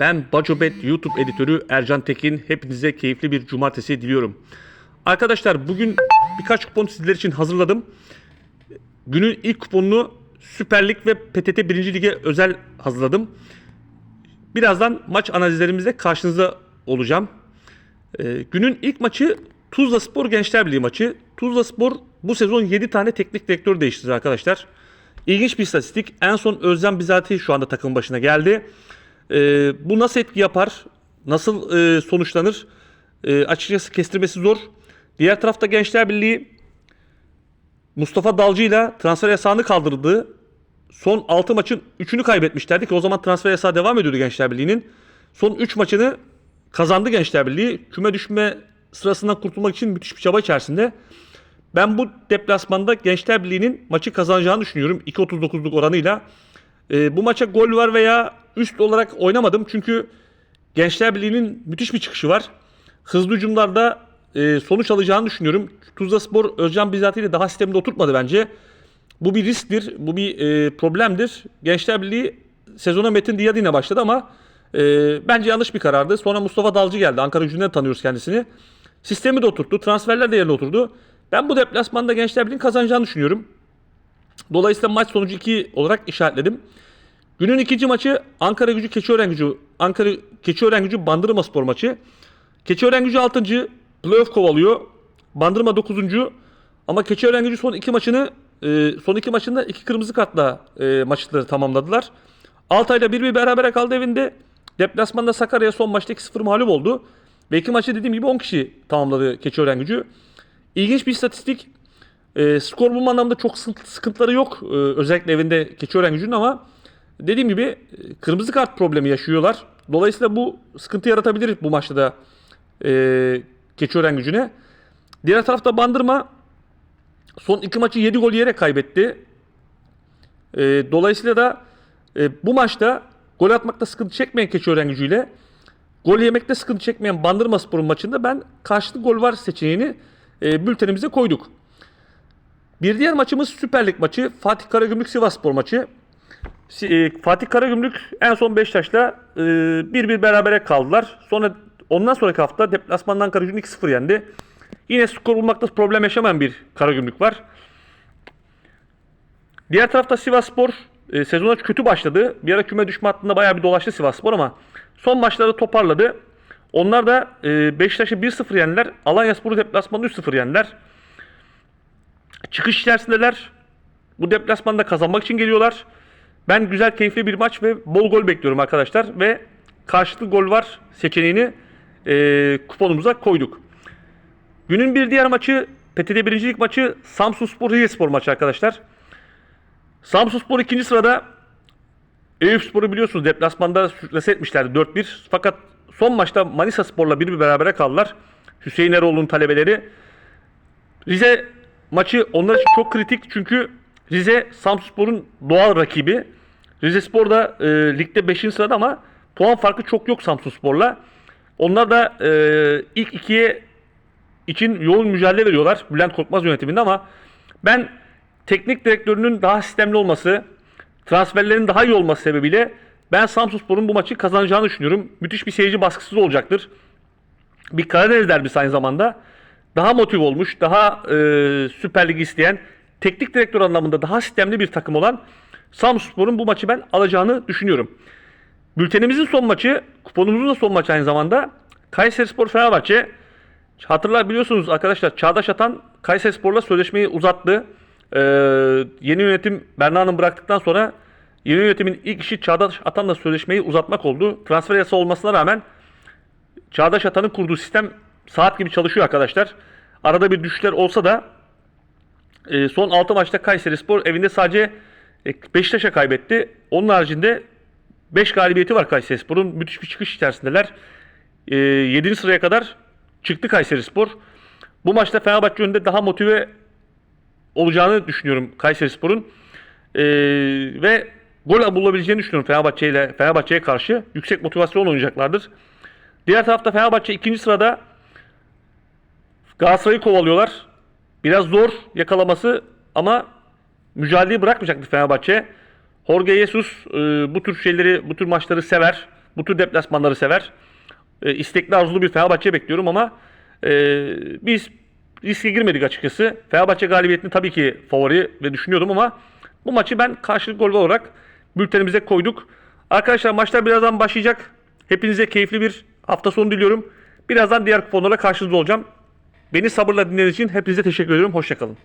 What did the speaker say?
Ben Bacobet YouTube editörü Ercan Tekin. Hepinize keyifli bir cumartesi diliyorum. Arkadaşlar bugün birkaç kupon sizler için hazırladım. Günün ilk kuponunu Süper Lig ve PTT 1. Lig'e özel hazırladım. Birazdan maç analizlerimizde karşınızda olacağım. Ee, günün ilk maçı Tuzla Spor Gençler Birliği maçı. Tuzla Spor bu sezon 7 tane teknik direktör değiştirdi arkadaşlar. İlginç bir istatistik. En son Özlem Bizati şu anda takım başına geldi. Ee, bu nasıl etki yapar? Nasıl e, sonuçlanır? E, açıkçası kestirmesi zor. Diğer tarafta Gençler Birliği Mustafa Dalcı ile transfer yasağını kaldırdı. Son 6 maçın 3'ünü kaybetmişlerdi ki o zaman transfer yasağı devam ediyordu Gençler Birliği'nin. Son 3 maçını kazandı Gençler Birliği. Küme düşme sırasından kurtulmak için müthiş bir çaba içerisinde. Ben bu deplasmanda Gençler Birliği'nin maçı kazanacağını düşünüyorum 2.39'luk oranıyla. Ee, bu maça gol var veya üst olarak oynamadım çünkü Gençler Birliği'nin müthiş bir çıkışı var. Hızlı hücumlarda e, sonuç alacağını düşünüyorum. Tuzla Spor Özcan Bizati ile daha sistemde oturtmadı bence. Bu bir risktir, bu bir e, problemdir. Gençler Birliği sezona Metin Diyadi ile başladı ama e, bence yanlış bir karardı. Sonra Mustafa Dalcı geldi. Ankara gücünden tanıyoruz kendisini. Sistemi de oturttu, transferler de yerine oturdu. Ben bu deplasmanda Gençler Birliği'nin kazanacağını düşünüyorum. Dolayısıyla maç sonucu 2 olarak işaretledim. Günün ikinci maçı Ankara Gücü Keçiören Gücü Ankara Keçiören Gücü Bandırma Spor maçı. Keçiören Gücü 6. playoff kovalıyor. Bandırma 9. Ama Keçiören Gücü son iki maçını e, son iki maçında iki kırmızı kartla e, maçları tamamladılar. Altay'la 1-1 berabere kaldı evinde. Deplasmanda Sakarya son maçta 2-0 mağlup oldu. Ve iki maçı dediğim gibi 10 kişi tamamladı Keçiören Gücü. İlginç bir istatistik. E, skor bulma anlamda çok sıkıntı- sıkıntıları yok. E, özellikle evinde Keçiören Gücü'nün ama dediğim gibi e, kırmızı kart problemi yaşıyorlar. Dolayısıyla bu sıkıntı yaratabilir bu maçta da e, Keçiören Gücü'ne. Diğer tarafta Bandırma son iki maçı 7 gol yiyerek kaybetti. E, dolayısıyla da e, bu maçta gol atmakta sıkıntı çekmeyen Keçiören Gücü'yle gol yemekte sıkıntı çekmeyen Bandırma Spor'un maçında ben karşılıklı gol var seçeneğini e, bültenimize koyduk. Bir diğer maçımız Süper Lig maçı. Fatih Karagümrük Sivas Spor maçı. E, Fatih Karagümrük en son Beşiktaş'la e, 1-1 berabere kaldılar. Sonra ondan sonraki hafta deplasmandan Ankara Gücü'nü 2-0 yendi. Yine skor bulmakta problem yaşamayan bir Karagümrük var. Diğer tarafta Sivasspor e, sezona kötü başladı. Bir ara küme düşme hattında bayağı bir dolaştı Sivasspor ama son maçlarda toparladı. Onlar da e, Beşiktaş'ı 1-0 yendiler. Alanyaspor'u deplasmanda 3-0 yendiler. Çıkış içerisindeler. Bu deplasmanda kazanmak için geliyorlar. Ben güzel keyifli bir maç ve bol gol bekliyorum arkadaşlar. Ve karşılıklı gol var seçeneğini e, kuponumuza koyduk. Günün bir diğer maçı PTT birincilik maçı Samsun Spor Rizespor maçı arkadaşlar. Samsun Spor ikinci sırada Eyüp Spor'u biliyorsunuz deplasmanda sürklase etmişlerdi 4-1. Fakat son maçta Manisa Spor'la bir bir berabere kaldılar. Hüseyin Eroğlu'nun talebeleri. Rize maçı onlar için çok kritik çünkü Rize Samsunspor'un doğal rakibi. Rize Spor da e, ligde 5. sırada ama puan farkı çok yok Samsunspor'la. Onlar da e, ilk ikiye için yoğun mücadele veriyorlar Bülent Korkmaz yönetiminde ama ben teknik direktörünün daha sistemli olması, transferlerin daha iyi olması sebebiyle ben Samsunspor'un bu maçı kazanacağını düşünüyorum. Müthiş bir seyirci baskısız olacaktır. Bir Karadeniz derbisi aynı zamanda. Daha motive olmuş, daha e, Süper Lig isteyen, teknik direktör anlamında daha sistemli bir takım olan Samsunspor'un bu maçı ben alacağını düşünüyorum. Bültenimizin son maçı, kuponumuzun da son maçı aynı zamanda Kayserispor Fenerbahçe. Hatırlar biliyorsunuz arkadaşlar Çağdaş Atan Kayserispor'la sözleşmeyi uzattı. Ee, yeni yönetim Berna'nın bıraktıktan sonra yeni yönetimin ilk işi Çağdaş Atan'la sözleşmeyi uzatmak oldu. Transfer yasa olmasına rağmen Çağdaş Atan'ın kurduğu sistem saat gibi çalışıyor arkadaşlar. Arada bir düşüşler olsa da e, son 6 maçta Kayserispor evinde sadece e, Beşiktaş'a kaybetti. Onun haricinde 5 galibiyeti var Kayserispor'un. Müthiş bir çıkış içerisindeler. E, 7. sıraya kadar çıktı Kayserispor. Bu maçta Fenerbahçe önünde daha motive olacağını düşünüyorum Kayserispor'un. E, ve gol bulabileceğini düşünüyorum Fenerbahçe ile Fenerbahçe'ye karşı. Yüksek motivasyon oynayacaklardır. Diğer tarafta Fenerbahçe ikinci sırada Galatasaray'ı kovalıyorlar. Biraz zor yakalaması ama mücadeleyi bırakmayacaktır Fenerbahçe. Jorge Jesus e, bu tür şeyleri, bu tür maçları sever. bu tür deplasmanları sever. E, istekli arzulu bir Fenerbahçe bekliyorum ama e, biz riske girmedik açıkçası. Fenerbahçe galibiyetini tabii ki favori ve düşünüyordum ama bu maçı ben karşılık gol olarak bültenimize koyduk. Arkadaşlar maçlar birazdan başlayacak. Hepinize keyifli bir hafta sonu diliyorum. Birazdan diğer kuponlarla karşınızda olacağım. Beni sabırla dinlediğiniz için hepinize teşekkür ediyorum. Hoşçakalın.